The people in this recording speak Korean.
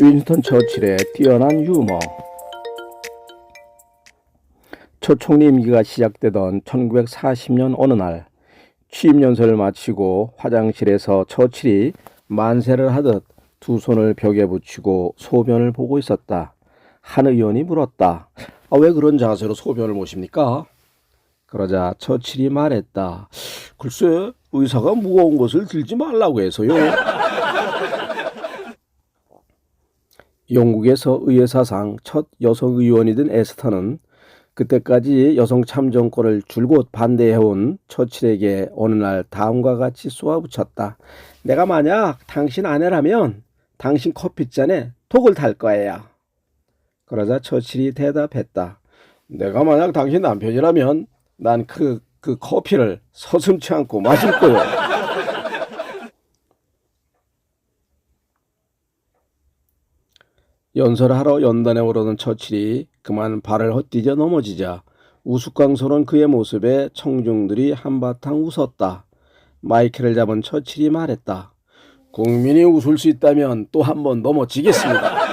윈스턴 처칠의 뛰어난 유머. 첫 총리 임기가 시작되던 1940년 어느 날 취임 연설을 마치고 화장실에서 처칠이 만세를 하듯 두 손을 벽에 붙이고 소변을 보고 있었다. 한 의원이 물었다. 아, 왜 그런 자세로 소변을 보십니까? 그러자 처칠이 말했다. 글쎄, 의사가 무거운 것을 들지 말라고 해서요. 영국에서 의회사상 첫 여성 의원이 된 에스터는 그때까지 여성 참정권을 줄곧 반대해온 처칠에게 어느 날 다음과 같이 쏘아붙였다. 내가 만약 당신 아내라면 당신 커피잔에 독을 탈 거예요. 그러자 처칠이 대답했다. 내가 만약 당신 남편이라면 난 그, 그 커피를 서슴치 않고 마실 거요. 연설하러 연단에 오르는 처칠이 그만 발을 헛디뎌 넘어지자 우스꽝스러운 그의 모습에 청중들이 한바탕 웃었다. 마이크를 잡은 처칠이 말했다. 국민이 웃을 수 있다면 또 한 번 넘어지겠습니다.